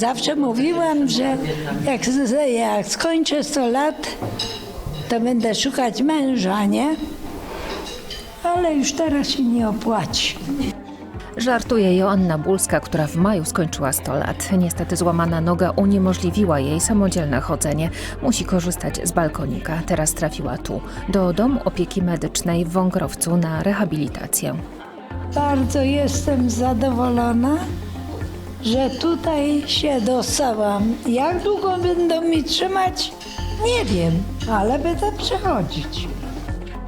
Zawsze mówiłam, że jak, jak skończę 100 lat, to będę szukać męża, nie? Ale już teraz się nie opłaci. Żartuje Joanna Bulska, która w maju skończyła 100 lat. Niestety złamana noga uniemożliwiła jej samodzielne chodzenie. Musi korzystać z balkonika. Teraz trafiła tu, do domu opieki medycznej w Wągrowcu na rehabilitację. Bardzo jestem zadowolona, że tutaj się dostałam. Jak długo będą mi trzymać? Nie wiem, ale będę przechodzić.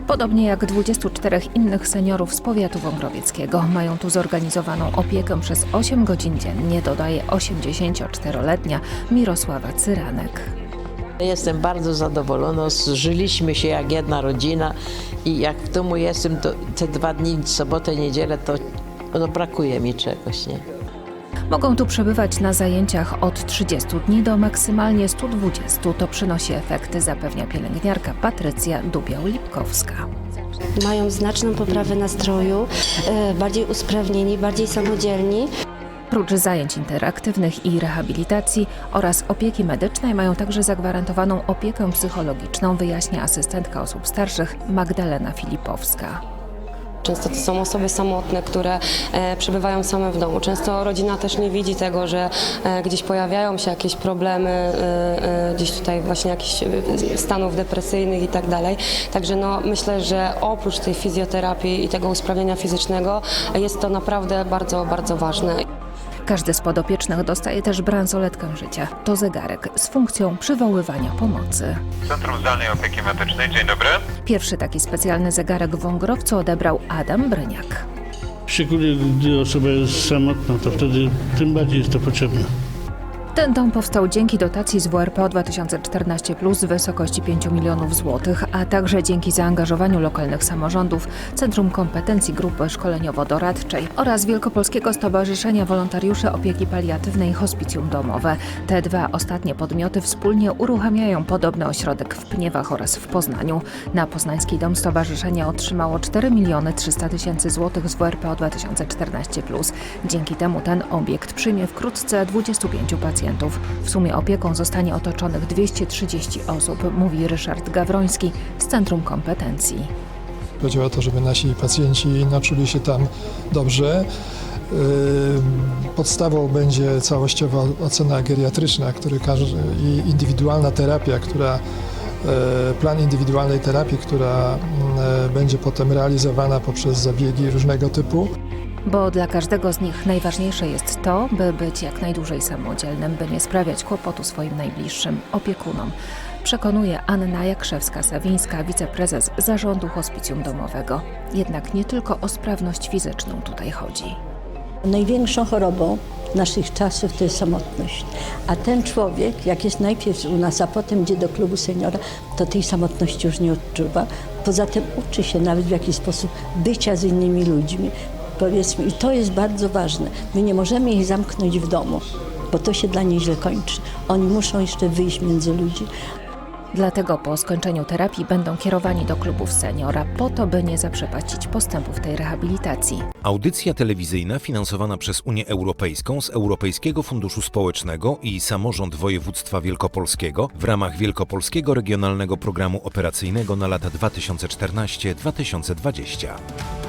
Podobnie jak 24 innych seniorów z powiatu wągrowieckiego mają tu zorganizowaną opiekę przez 8 godzin dziennie, dodaje 84-letnia Mirosława Cyranek. Jestem bardzo zadowolona, zżyliśmy się jak jedna rodzina i jak w domu jestem, to te dwa dni, sobotę, niedzielę, to no, brakuje mi czegoś, nie? Mogą tu przebywać na zajęciach od 30 dni do maksymalnie 120. To przynosi efekty, zapewnia pielęgniarka Patrycja Dubiał-Lipkowska. Mają znaczną poprawę nastroju, e, bardziej usprawnieni, bardziej samodzielni. Prócz zajęć interaktywnych i rehabilitacji oraz opieki medycznej mają także zagwarantowaną opiekę psychologiczną, wyjaśnia asystentka osób starszych Magdalena Filipowska. Często to są osoby samotne, które e, przebywają same w domu. Często rodzina też nie widzi tego, że e, gdzieś pojawiają się jakieś problemy, e, gdzieś tutaj właśnie jakichś stanów depresyjnych i tak dalej. Także no, myślę, że oprócz tej fizjoterapii i tego usprawnienia fizycznego jest to naprawdę bardzo, bardzo ważne. Każdy z podopiecznych dostaje też bransoletkę życia. To zegarek z funkcją przywoływania pomocy. Centrum Zdalnej Opieki Medycznej. Dzień dobry. Pierwszy taki specjalny zegarek w Wągrowcu odebrał Adam Bryniak. Szczególnie gdy osoba jest samotna, to wtedy tym bardziej jest to potrzebne. Ten dom powstał dzięki dotacji z WRPO 2014 Plus w wysokości 5 milionów złotych, a także dzięki zaangażowaniu lokalnych samorządów, Centrum Kompetencji Grupy Szkoleniowo-Doradczej oraz Wielkopolskiego Stowarzyszenia Wolontariuszy Opieki Paliatywnej Hospicjum Domowe. Te dwa ostatnie podmioty wspólnie uruchamiają podobny ośrodek w Pniewach oraz w Poznaniu. Na Poznański Dom Stowarzyszenie otrzymało 4 miliony 300 tysięcy złotych z WRPO 2014 Plus. Dzięki temu ten obiekt przyjmie wkrótce 25 pacjentów. W sumie opieką zostanie otoczonych 230 osób, mówi Ryszard Gawroński z Centrum Kompetencji. Chodzi o to, żeby nasi pacjenci no, czuli się tam dobrze. Yy, Podstawą będzie całościowa ocena geriatryczna który każe, i indywidualna terapia, która yy, plan indywidualnej terapii, która yy, będzie potem realizowana poprzez zabiegi różnego typu. Bo dla każdego z nich najważniejsze jest to, by być jak najdłużej samodzielnym, by nie sprawiać kłopotu swoim najbliższym opiekunom. Przekonuje Anna Jakrzewska-Sawińska, wiceprezes zarządu hospicjum domowego. Jednak nie tylko o sprawność fizyczną tutaj chodzi. Największą chorobą naszych czasów to jest samotność. A ten człowiek, jak jest najpierw u nas, a potem idzie do klubu seniora, to tej samotności już nie odczuwa. Poza tym uczy się nawet w jakiś sposób bycia z innymi ludźmi. Powiedzmy, i to jest bardzo ważne. My nie możemy ich zamknąć w domu, bo to się dla nich źle kończy. Oni muszą jeszcze wyjść między ludzi. Dlatego po skończeniu terapii będą kierowani do klubów seniora, po to, by nie zaprzepaścić postępów tej rehabilitacji. Audycja telewizyjna finansowana przez Unię Europejską z Europejskiego Funduszu Społecznego i Samorząd Województwa Wielkopolskiego w ramach Wielkopolskiego Regionalnego Programu Operacyjnego na lata 2014-2020.